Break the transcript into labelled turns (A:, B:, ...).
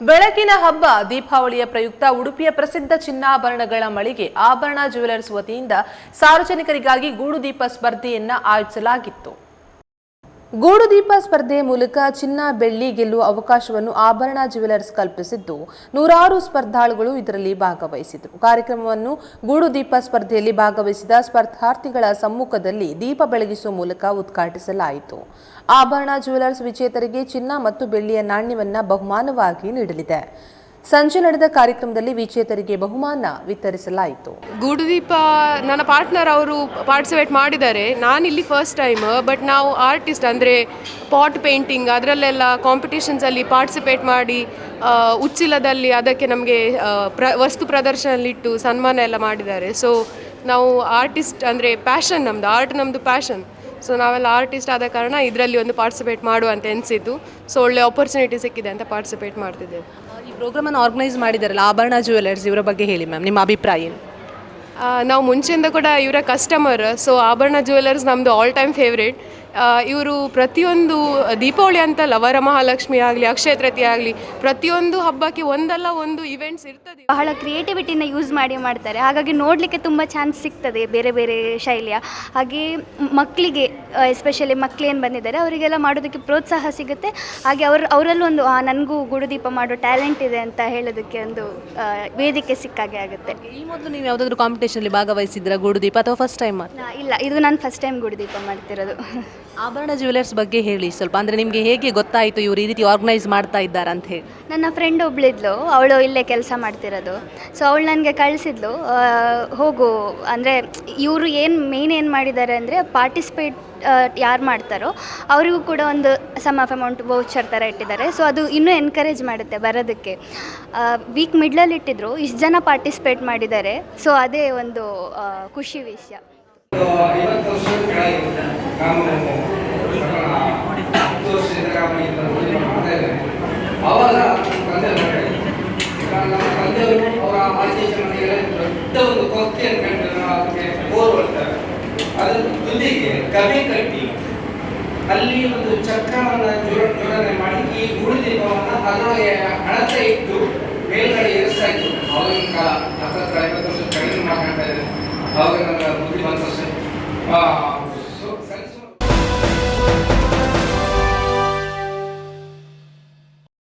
A: ಬೆಳಕಿನ ಹಬ್ಬ, ದೀಪಾವಳಿಯ ಪ್ರಯುಕ್ತ ಉಡುಪಿಯ ಪ್ರಸಿದ್ಧ ಚಿನ್ನಾಭರಣಗಳ ಮಳಿಗೆ ಆಭರಣ ಜ್ಯುವೆಲರ್ಸ್ ವತಿಯಿಂದ ಸಾರ್ವಜನಿಕರಿಗಾಗಿ ಗೂಡು ದೀಪ ಸ್ಪರ್ಧೆಯನ್ನ ಆಯೋಜಿಸಲಾಗಿತ್ತು. ಗೂಡು ದೀಪ ಸ್ಪರ್ಧೆಯ ಮೂಲಕ ಚಿನ್ನ, ಬೆಳ್ಳಿ ಗೆಲ್ಲುವ ಅವಕಾಶವನ್ನು ಆಭರಣ ಜ್ಯುವೆಲರ್ಸ್ ಕಲ್ಪಿಸಿದ್ದು ನೂರಾರು ಸ್ಪರ್ಧಾಳುಗಳು ಇದರಲ್ಲಿ ಭಾಗವಹಿಸಿದರು. ಕಾರ್ಯಕ್ರಮವನ್ನು ಗೂಡು ದೀಪ ಸ್ಪರ್ಧೆಯಲ್ಲಿ ಭಾಗವಹಿಸಿದ ಸ್ಪರ್ಧಾರ್ಥಿಗಳ ಸಮ್ಮುಖದಲ್ಲಿ ದೀಪ ಬೆಳಗಿಸುವ ಮೂಲಕ ಉದ್ಘಾಟಿಸಲಾಯಿತು. ಆಭರಣ ಜ್ಯುವೆಲರ್ಸ್ ವಿಜೇತರಿಗೆ ಚಿನ್ನ ಮತ್ತು ಬೆಳ್ಳಿಯ ನಾಣ್ಯವನ್ನು ಬಹುಮಾನವಾಗಿ ನೀಡಲಿದೆ. ಸಂಜೆ ನಡೆದ ಕಾರ್ಯಕ್ರಮದಲ್ಲಿ ವಿಜೇತರಿಗೆ ಬಹುಮಾನ ವಿತರಿಸಲಾಯಿತು.
B: ಗೂಡುದೀಪ, ನನ್ನ ಪಾರ್ಟ್ನರ್ ಅವರು ಪಾರ್ಟಿಸಿಪೇಟ್ ಮಾಡಿದ್ದಾರೆ. ನಾನಿಲ್ಲಿ ಫಸ್ಟ್ ಟೈಮ್ ಬಟ್ ನಾವು ಆರ್ಟಿಸ್ಟ್ ಅಂದರೆ ಪಾಟ್ ಪೇಂಟಿಂಗ್ ಅದರಲ್ಲೆಲ್ಲ ಕಾಂಪಿಟೇಷನ್ಸಲ್ಲಿ ಪಾರ್ಟಿಸಿಪೇಟ್ ಮಾಡಿ ಉಚ್ಚಿಲದಲ್ಲಿ ಅದಕ್ಕೆ ನಮಗೆ ಪ್ರ, ವಸ್ತು ಪ್ರದರ್ಶನಲ್ಲಿಟ್ಟು ಸನ್ಮಾನ ಎಲ್ಲ ಮಾಡಿದ್ದಾರೆ. ಸೊ ನಾವು ಆರ್ಟಿಸ್ಟ್ ಅಂದರೆ ಪ್ಯಾಷನ್ ನಮ್ಮದು ಆರ್ಟ್ ನಮ್ಮದು ಪ್ಯಾಷನ್ ಸೊ ನಾವೆಲ್ಲ ಆರ್ಟಿಸ್ಟ್ ಆದ ಕಾರಣ ಇದರಲ್ಲಿ ಒಂದು ಪಾರ್ಟಿಸಿಪೇಟ್ ಮಾಡುವಂತ ಎನಿಸಿದ್ದು. ಸೊ ಒಳ್ಳೆ ಆಪರ್ಚುನಿಟಿ ಸಿಕ್ಕಿದೆ ಅಂತ ಪಾರ್ಟಿಸಿಪೇಟ್ ಮಾಡ್ತಿದ್ದೇವೆ.
A: ಈ ಪ್ರೋಗ್ರಾಮ್ ಅನ್ನು ಆರ್ಗನೈಸ್ ಮಾಡಿದಾರಲ್ಲ, ಆಭರಣ ಜ್ಯುವೆಲರ್ಸ್ ಇವರ ಬಗ್ಗೆ ಹೇಳಿ ಮ್ಯಾಮ್ ನಿಮ್ಮ ಅಭಿಪ್ರಾಯ ಏನು?
B: ನಾವು ಮುಂಚೆಯಿಂದ ಕೂಡ ಇವರ ಕಸ್ಟಮರ್ ಸೊ ಆಭರಣ ಜ್ಯುವೆಲರ್ಸ್ ನಮ್ಮದು ಆಲ್ ಟೈಮ್ ಫೇವ್ರೇಟ್ ಇವರು ಪ್ರತಿಯೊಂದು ದೀಪಾವಳಿ ಅಂತಲ್ಲ ವರಮಹಾಲಕ್ಷ್ಮಿ ಆಗಲಿ ಅಕ್ಷಯ ತೃತೀಯ ಆಗಲಿ ಪ್ರತಿಯೊಂದು ಹಬ್ಬಕ್ಕೆ ಒಂದಲ್ಲ ಒಂದು ಇವೆಂಟ್ಸ್ ಇರ್ತದೆ.
C: ಬಹಳ ಕ್ರಿಯೇಟಿವಿಟಿನ ಯೂಸ್ ಮಾಡಿ ಮಾಡ್ತಾರೆ. ಹಾಗಾಗಿ ನೋಡಲಿಕ್ಕೆ ತುಂಬ ಚಾನ್ಸ್ ಸಿಗ್ತದೆ ಬೇರೆ ಬೇರೆ ಶೈಲಿಯ. ಹಾಗೆ ಮಕ್ಕಳಿಗೆ ಎಸ್ಪೆಷಲಿ ಮಕ್ಕಳೇನು ಬಂದಿದ್ದಾರೆ ಅವರಿಗೆಲ್ಲ ಮಾಡೋದಕ್ಕೆ ಪ್ರೋತ್ಸಾಹ ಸಿಗುತ್ತೆ. ಹಾಗೆ ಅವ್ರ ಅವರಲ್ಲೂ ಒಂದು ಆ, ನನಗೂ ಗುಡುದೀಪ ಮಾಡೋ ಟ್ಯಾಲೆಂಟ್ ಇದೆ ಅಂತ ಹೇಳೋದಕ್ಕೆ ಒಂದು ವೇದಿಕೆ ಸಿಕ್ಕಾಗೆ ಆಗುತ್ತೆ.
A: ಈ ಮೊದಲು ನೀವು ಯಾವುದಾದ್ರೂ ಕಾಂಪಿಟೇಷನಲ್ಲಿ ಭಾಗವಹಿಸಿದ್ರ ಗುಡುದೀಪ ಅಥವಾ ಫಸ್ಟ್ ಟೈಮ್
C: ಇಲ್ಲ ಇದು ನಾನು ಫಸ್ಟ್ ಟೈಮ್ ಗುಡುದೀಪ ಮಾಡ್ತಿರೋದು.
A: ಆಭರಣ ಜ್ಯುವೆಲರ್ಸ್ ಬಗ್ಗೆ ಹೇಳಿ ಸ್ವಲ್ಪ ಅಂದ್ರೆ ನಿಮಗೆ ಹೇಗೆ ಗೊತ್ತಾಯಿತು ಇವರು ಈ ರೀತಿ ಆರ್ಗನೈಸ್ ಮಾಡ್ತಾ ಇದ್ದಾರೆ ಅಂತ ಹೇಳಿ?
C: ನನ್ನ ಫ್ರೆಂಡ್ ಒಬ್ಳಿದ್ಲು ಅವಳು ಇಲ್ಲೇ ಕೆಲಸ ಮಾಡ್ತಿರೋದು. ಸೊ ಅವಳು ನನಗೆ ಕಳಿಸಿದ್ಲು ಹೋಗು ಅಂದರೆ ಇವರು ಏನು ಮೇನ್ ಏನು ಮಾಡಿದ್ದಾರೆ ಅಂದರೆ ಪಾರ್ಟಿಸಿಪೇಟ್ ಯಾರು ಮಾಡ್ತಾರೋ ಅವರಿಗೂ ಕೂಡ ಒಂದು ಸಮ್ ಆಫ್ ಅಮೌಂಟ್ ವೌಚರ್ ಥರ ಇಟ್ಟಿದ್ದಾರೆ. ಸೊ ಅದು ಇನ್ನೂ ಎನ್ಕರೇಜ್ ಮಾಡುತ್ತೆ ಬರೋದಕ್ಕೆ. ವೀಕ್ ಮಿಡ್ಲಲ್ಲಿ ಇಟ್ಟಿದ್ರು ಇಷ್ಟು ಜನ ಪಾರ್ಟಿಸಿಪೇಟ್ ಮಾಡಿದ್ದಾರೆ. ಸೊ ಅದೇ ಒಂದು ಖುಷಿ ವಿಷಯ.
D: ನಾನು ಹತ್ತು ಮಾಡ್ತಾ ಇದ್ದೇನೆ. ಆವಾಗ ತಂದೆ ನಮ್ಮ ತಂದೆಯವರು ಅವರ ದೊಡ್ಡ ಒಂದು ಕೊಕ್ಕೆ ಕಂಡು ಅದಕ್ಕೆ ಬೋರ್ ಹೊಡ್ತಾರೆ. ಅದರ ತುದಿಗೆ ಕವಿ ಕಟ್ಟಿ ಅಲ್ಲಿ ಒಂದು ಚಕ್ರವನ್ನು ಜೋಡ, ಜೋಡಣೆ ಮಾಡಿ ಈ ಗುಡಿ ದೀಪವನ್ನು ಅದರೊಳಗೆ ಅಳತೆ ಇಟ್ಟು ಮೇಲ್ಗಡೆ ಏರಿಸ್ತಾ ಆಗಿನ ಕಾಲ ಐವತ್ತು ವರ್ಷ ಕಡಿಮೆ ಮಾತಾಡ್ತಾ ಇದ್ದೇನೆ. ಆವಾಗ ನನ್ನ ಬುದ್ಧಿ ಬಂತು ಅಷ್ಟೇ. ಆ